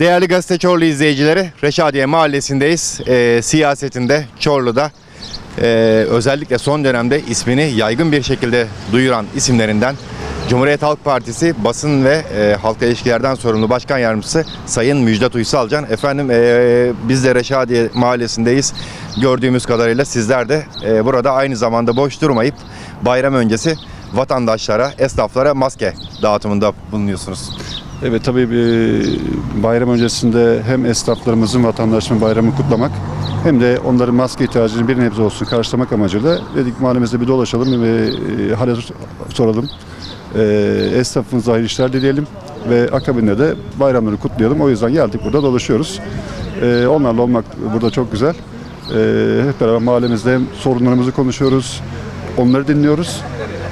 Değerli gazete Çorlu izleyicileri, Reşadiye Mahallesi'ndeyiz. Ee, siyasetinde, Çorlu'da ee, özellikle son dönemde ismini yaygın bir şekilde duyuran isimlerinden Cumhuriyet Halk Partisi basın ve e, halkla ilişkilerden sorumlu başkan yardımcısı Sayın Müjdat Uysalcan. Efendim e, biz de Reşadiye Mahallesi'ndeyiz. Gördüğümüz kadarıyla sizler de e, burada aynı zamanda boş durmayıp bayram öncesi vatandaşlara, esnaflara maske dağıtımında bulunuyorsunuz. Evet tabii bir bayram öncesinde hem esnaflarımızın, vatandaşların bayramını kutlamak hem de onların maske ihtiyacını bir nebze olsun karşılamak amacıyla dedik mahallemizde bir dolaşalım ve hale soralım. E, esnafımıza hayırlı işler dileyelim ve akabinde de bayramları kutlayalım. O yüzden geldik burada dolaşıyoruz. E, onlarla olmak burada çok güzel. E, hep beraber mahallemizde hem sorunlarımızı konuşuyoruz, onları dinliyoruz.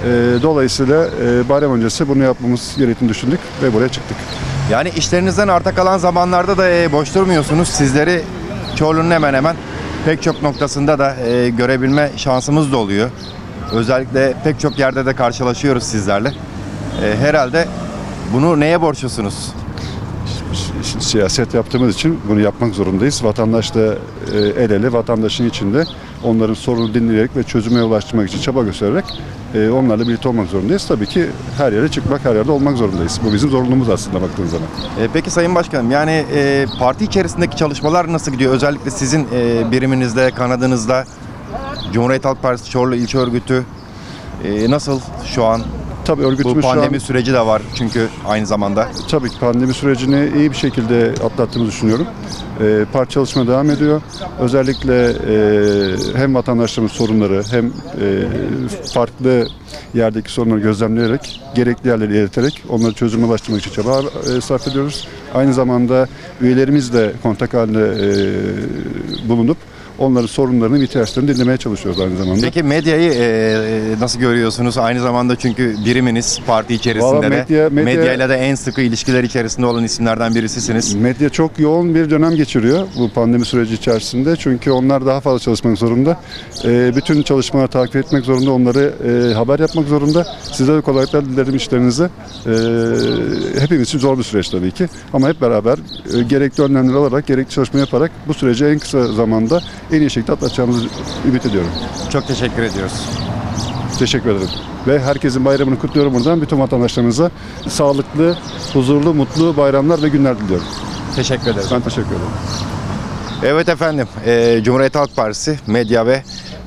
E, dolayısıyla bayram öncesi bunu yapmamız gerektiğini düşündük ve buraya çıktık. Yani işlerinizden arta kalan zamanlarda da e, boş durmuyorsunuz. Sizleri Çorlu'nun hemen hemen pek çok noktasında da e, görebilme şansımız da oluyor. Özellikle pek çok yerde de karşılaşıyoruz sizlerle. E, herhalde bunu neye borçlusunuz? Si- siyaset yaptığımız için bunu yapmak zorundayız. Vatandaşla e, el ele, vatandaşın içinde onların sorunu dinleyerek ve çözüme ulaştırmak için çaba göstererek e, onlarla birlikte olmak zorundayız. Tabii ki her yere çıkmak, her yerde olmak zorundayız. Bu bizim zorunluluğumuz aslında baktığınız zaman. E, peki Sayın Başkanım yani parti içerisindeki çalışmalar nasıl gidiyor? Özellikle sizin biriminizde, kanadınızda Cumhuriyet Halk Partisi Çorlu İlçe Örgütü nasıl şu an? Tabii Bu örgütümüz şu an pandemi süreci de var çünkü aynı zamanda. Tabii pandemi sürecini iyi bir şekilde atlattığımızı düşünüyorum. E, parti çalışma devam ediyor. Özellikle e, hem vatandaşlarımız sorunları hem e, farklı yerdeki sorunları gözlemleyerek, gerekli yerleri ileterek onları çözüme ulaştırmak için çaba e, sarf ediyoruz. Aynı zamanda üyelerimizle kontak halinde e, bulunup onların sorunlarını, ihtiyaçlarını dinlemeye çalışıyoruz aynı zamanda. Peki medyayı e, nasıl görüyorsunuz? Aynı zamanda çünkü biriminiz parti içerisinde Valla de medya- medya- medyayla da en sıkı ilişkiler içerisinde olan isimlerden birisisiniz. Medya çok yoğun bir dönem geçiriyor bu pandemi süreci içerisinde. Çünkü onlar daha fazla çalışmak zorunda. Ee, bütün çalışmaları takip etmek zorunda, onları e, haber yapmak zorunda. Size de kolaylıklar dilerim işlerinize. Ee, hepimiz için zor bir süreç tabii ki. Ama hep beraber e, gerekli önlemler alarak, gerekli çalışma yaparak bu süreci en kısa zamanda en iyi şekilde atlatacağımızı ümit ediyorum. Çok teşekkür ediyoruz. Teşekkür ederim. Ve herkesin bayramını kutluyorum buradan. Bütün vatandaşlarımıza sağlıklı, huzurlu, mutlu bayramlar ve günler diliyorum. Teşekkür ederiz. Ben teşekkür ederim. Evet efendim, e, Cumhuriyet Halk Partisi medya ve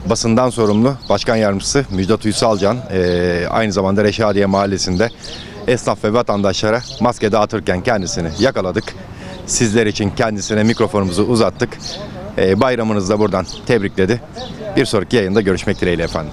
basından sorumlu Başkan Yardımcısı Müjdat Uysalcan e, aynı zamanda Reşadiye Mahallesi'nde esnaf ve vatandaşlara maske dağıtırken kendisini yakaladık. Sizler için kendisine mikrofonumuzu uzattık. E, bayramınızı da buradan tebrikledi. Bir sonraki yayında görüşmek dileğiyle efendim.